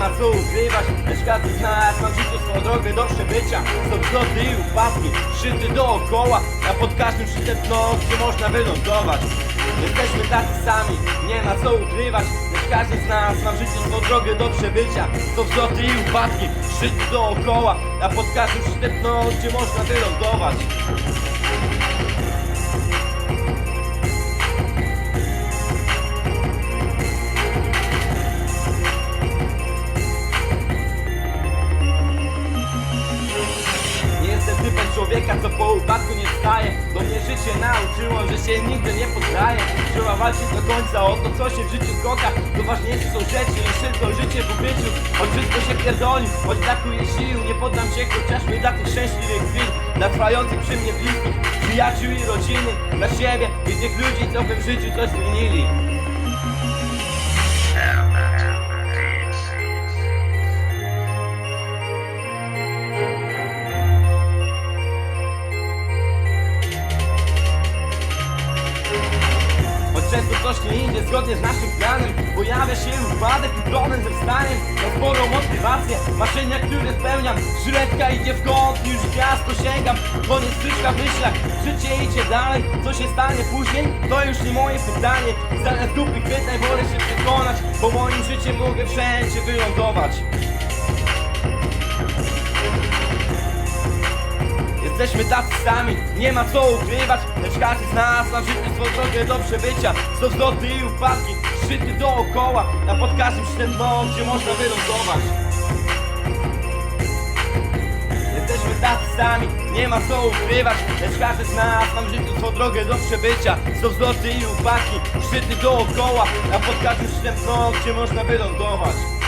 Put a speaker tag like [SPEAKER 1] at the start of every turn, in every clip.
[SPEAKER 1] ma co ukrywać. Lecz każdy z nas ma w życiu swoją drogę do przebycia. Są wzloty i upadki, szyty dookoła. A pod każdym szczytem dno, gdzie można wylądować. Jesteśmy tacy sami, nie ma co ukrywać. Lecz każdy z nas ma w życiu swoją drogę do przebycia. Są wzloty i upadki, szyty dookoła. A pod każdym szczytem dno, gdzie można wylądować człowieka, co po upadku nie wstaje. Bo mnie życie nauczyło, że się nigdy nie poddaje Trzeba walczyć do końca o to, co się w życiu kocha. To ważniejsze są rzeczy niż tylko życie w ukryciu Choć wszystko się pierdoli, choć brakuje sił. Nie poddam się chociażby dla tych szczęśliwych chwil Dla trwających przy mnie bliskich Przyjaciół i rodziny Dla siebie i tych ludzi, co w życiu coś zmienili Choć często coś nie idzie zgodnie z naszym planem. Pojawia się upadek i problem ze wstaniem. Na sporą motywację, marzenia, które spełniam. Żyletka idzie w kąt, już gwiazdo sięgam Koniec styczka w myślach, życie idzie dalej. Co się stanie później, to już nie moje pytanie. Zamiast głupich pytań wolę się przekonać Bo moim życiem mogę wszędzie wylądować Jesteśmy tacy sami, nie ma co ukrywać. Lecz każdy z nas ma w życiu swoją drogę do przebycia. Są wzloty i upadki, szczyty dookoła. A pod każdym szczytem dno, gdzie można wylądować. Jesteśmy tacy sami, nie ma co ukrywać. Lecz każdy z nas ma w życiu swoją drogę do przebycia. Są wzloty i upadki, szczyty dookoła. A pod każdym szczytem dno, gdzie można wylądować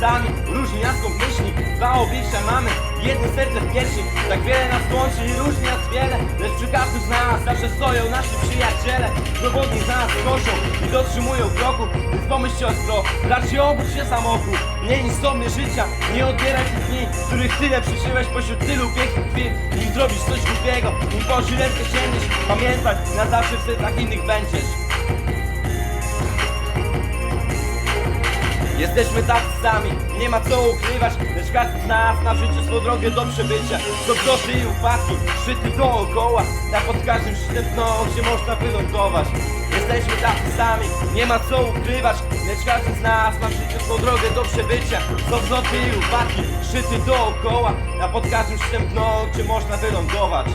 [SPEAKER 1] sami, różni nas są myśli Dwa oblicza mamy, jedno serce w piersi Tak wiele nas łączy i różni nas wiele. Lecz przy każdym z nas zawsze stoją nasi przyjaciele. Dowodni z nas koszą i dotrzymują kroku. Więc pomyślcie ostro, raczej obudź się samochód. Nie niż sobie życia, nie odbieraj tych dni Których tyle przeżyłeś pośród tylu pięknych chwil. Nim zrobisz coś głupiego, nim po żyletkę sięgniesz Pamiętaj, na zawsze w sercach innych będziesz Jesteśmy tacy sami, nie ma co ukrywać Lecz każdy z nas ma w życiu swą drogę do przebycia. To wzloty i upadki, szczyty dookoła A pod każdym szczytem gdzie można wylądować. Jesteśmy tacy sami, nie ma co ukrywać Lecz każdy z nas ma w życiu swą drogę do przebycia. To wzloty i upadki, szczyty dookoła A pod każdym szczytem gdzie można wylądować